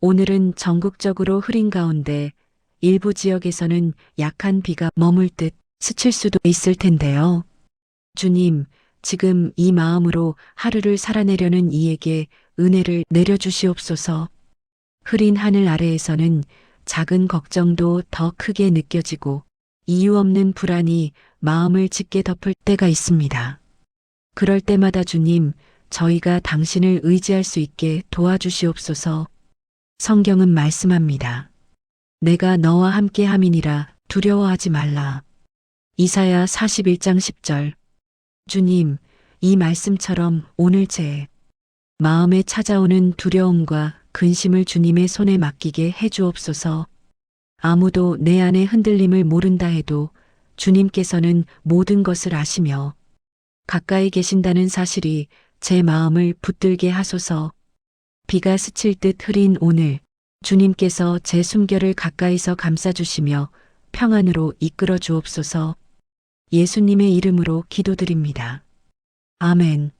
오늘은 전국적으로 흐린 가운데 일부 지역에서는 약한 비가 머물 듯 스칠 수도 있을 텐데요. 주님, 지금 이 마음으로 하루를 살아내려는 이에게 은혜를 내려주시옵소서. 흐린 하늘 아래에서는 작은 걱정도 더 크게 느껴지고 이유 없는 불안이 마음을 짙게 덮을 때가 있습니다. 그럴 때마다 주님, 저희가 당신을 의지할 수 있게 도와주시옵소서. 성경은 말씀합니다. 내가 너와 함께 함이니라 두려워하지 말라. 이사야 41장 10절. 주님, 이 말씀처럼 오늘 제 마음에 찾아오는 두려움과 근심을 주님의 손에 맡기게 해 주옵소서. 아무도 내 안의 흔들림을 모른다 해도 주님께서는 모든 것을 아시며 가까이 계신다는 사실이 제 마음을 붙들게 하소서. 비가 스칠 듯 흐린 오늘 주님께서 제 숨결을 가까이서 감싸주시며 평안으로 이끌어 주옵소서. 예수님의 이름으로 기도드립니다. 아멘.